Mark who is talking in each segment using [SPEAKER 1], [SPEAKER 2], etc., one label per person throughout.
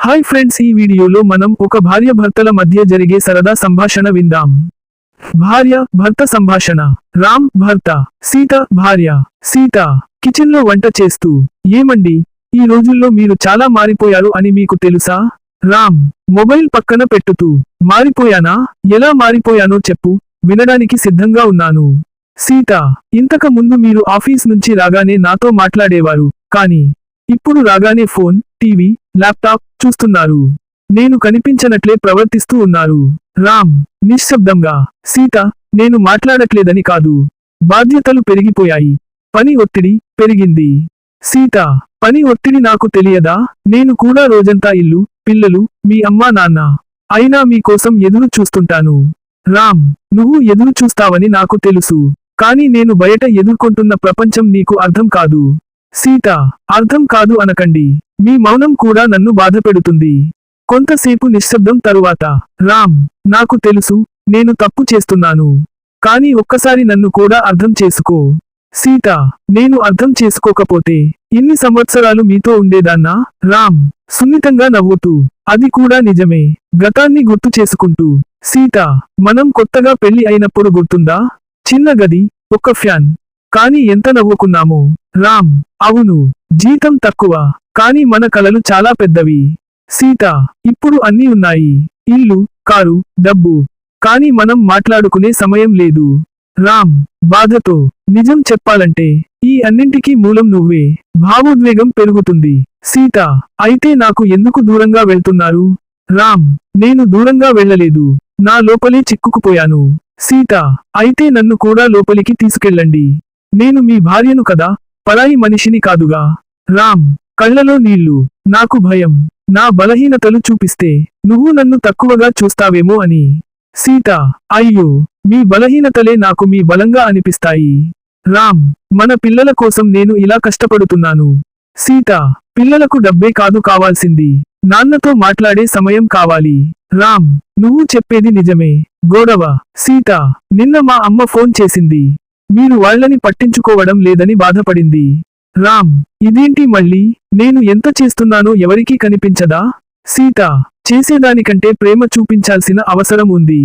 [SPEAKER 1] Hi friends ఈ వీడియోలో మనం ఒక భార్య భర్తల మధ్య జరిగే సరదా సంభాషణ విందాం. భార్య భర్త సంభాషణ. రామ్ భర్త. సీత భార్య. సీత కిచెన్లో వంట చేస్తూ ఏమండి ఈ రోజుల్లో మీరు చాలా మారిపోయారు అని మీకు తెలుసా? రామ్ మొబైల్ పక్కన పెట్టుతూ మారిపోయానా? ఎలా మారిపోయానో చెప్పు వినడానికి సిద్ధంగా ఉన్నాను. సీత ఇంతక ముందు మీరు ఆఫీస్ నుంచి రాగానే నాతో మాట్లాడేవారు కానీ ఇప్పుడు రాగానే ఫోన్ టీవీ ల్యాప్టాప్ చూస్తున్నారు. నేను కనిపించనట్లే ప్రవర్తిస్తూ ఉన్నారు. రామ్ నిశ్శబ్దంగా సీత నేను మాట్లాడట్లేదని కాదు. బాధ్యతలు పెరిగిపోయాయి. పని ఒత్తిడి పెరిగింది. సీత పని ఒత్తిడి నాకు తెలియదా? నేను కూడా రోజంతా ఇల్లు పిల్లలు మీ అమ్మా నాన్న. అయినా మీకోసం ఎదురు చూస్తుంటాను. రామ్ నువ్వు ఎదురు చూస్తావని నాకు తెలుసు. కాని నేను బయట ఎదుర్కొంటున్న ప్రపంచం నీకు అర్థం కాదు. సీత అర్థం కాదు అనకండి. మీ మౌనం కూడా నన్ను బాధపెడుతుంది కొంతసేపు నిశ్శబ్దం తరువాత రామ్ నాకు తెలుసు నేను తప్పు చేస్తున్నాను. కాని ఒక్కసారి నన్ను కూడా అర్థం చేసుకో. సీత నేను అర్థం చేసుకోకపోతే ఇన్ని సంవత్సరాలు మీతో ఉండేదాన్నా? రామ్ సున్నితంగా నవ్వుతూ అది కూడా నిజమే. గతాన్ని గుర్తు చేసుకుంటూ సీత మనం కొత్తగా పెళ్ళి అయినప్పుడు గుర్తుందా? చిన్న గది ఒక ఫ్యాన్. కాని ఎంత నవ్వుకున్నామో. రామ్ అవును జీతం తక్కువ కాని మన కలలు చాలా పెద్దవి. సీత ఇప్పుడు అన్నీ ఉన్నాయి. ఇల్లు కారు డబ్బు కాని మనం మాట్లాడుకునే సమయం లేదు. రామ్ బాధతో నిజం చెప్పాలంటే ఈ అన్నింటికీ మూలం నువ్వే. భావోద్వేగం పెరుగుతుంది. సీత అయితే నాకు ఎందుకు దూరంగా వెళ్తున్నారు? రామ్ నేను దూరంగా వెళ్ళలేదు. నా లోపలే చిక్కుకుపోయాను. సీత అయితే నన్ను కూడా లోపలికి తీసుకెళ్ళండి. నేను మీ భార్యను కదా? పరాయి మనిషిని కాదుగా. రామ్ కళ్ళలో నీళ్ళు. నాకు భయం. నా బలహీనతలు చూపిస్తే నువ్వు నన్ను తక్కువగా చూస్తావేమో అని. సీత అయ్యో మీ బలహీనతలే నాకు మీ బలంగా అనిపిస్తాయి. రామ్ మన పిల్లల కోసం నేను ఇలా కష్టపడుతున్నాను. సీత పిల్లలకు డబ్బే కాదు కావాల్సింది. నాన్నతో మాట్లాడే సమయం కావాలి. రామ్ నువ్వు చెప్పేది నిజమే. గోడవ సీత నిన్న మా అమ్మ ఫోన్ చేసింది. మీరు వాళ్ళని పట్టించుకోవడం లేదని బాధపడింది. రామ్ ఇదేంటి మళ్ళీ? నేను ఎంత చేస్తున్నానో ఎవరికీ కనిపించదా? సీత చేసేదానికంటే ప్రేమ చూపించాల్సిన అవసరం ఉంది.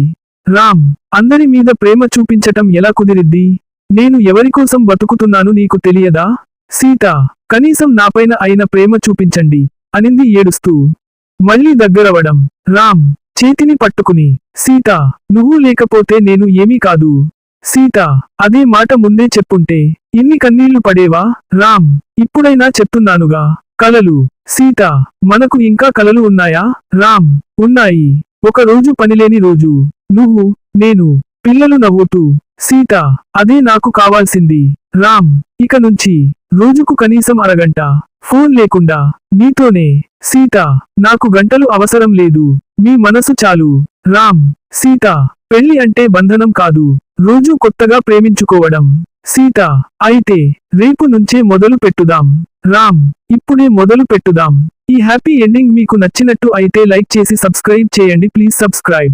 [SPEAKER 1] రామ్ అందరి మీద ప్రేమ చూపించటం ఎలా కుదిరిద్ది? నేను ఎవరికోసం బతుకుతున్నాను నీకు తెలియదా? సీత కనీసం నాపైన అయిన ప్రేమ చూపించండి అనింది ఏడుస్తూ. మళ్ళీ దగ్గరవడం రామ్ చేతిని పట్టుకుని సీత నువ్వు లేకపోతే నేను ఏమీ కాదు. సీత అదే మాట ముందే చెప్పుంటే ఇన్ని కన్నీళ్ళు పడేవా? రామ్ ఇప్పుడైనా చెప్తున్నానుగా. కలలు. సీత మనకు ఇంకా కలలు ఉన్నాయా? రామ్ ఉన్నాయి. ఒక రోజు పనిలేని రోజు. నువ్వు నేను పిల్లలు నవ్వుతూ. సీత అదే నాకు కావాల్సింది. రామ్ ఇక నుంచి రోజుకు కనీసం అరగంట. ఫోన్ లేకుండా. నీతోనే. సీత నాకు గంటలు అవసరం లేదు. మీ మనసు చాలు. రామ్ సీత పెళ్ళి అంటే బంధనం కాదు. రోజూ కొత్తగా ప్రేమించుకోవడం. సీత అయితే రేపు నుంచే మొదలు పెట్టుదాం. రామ్ ఇప్పుడే మొదలు పెట్టుదాం. ఈ హ్యాపీ ఎండింగ్ మీకు నచ్చినట్టు అయితే లైక్ చేసి సబ్స్క్రైబ్ చేయండి. Please subscribe.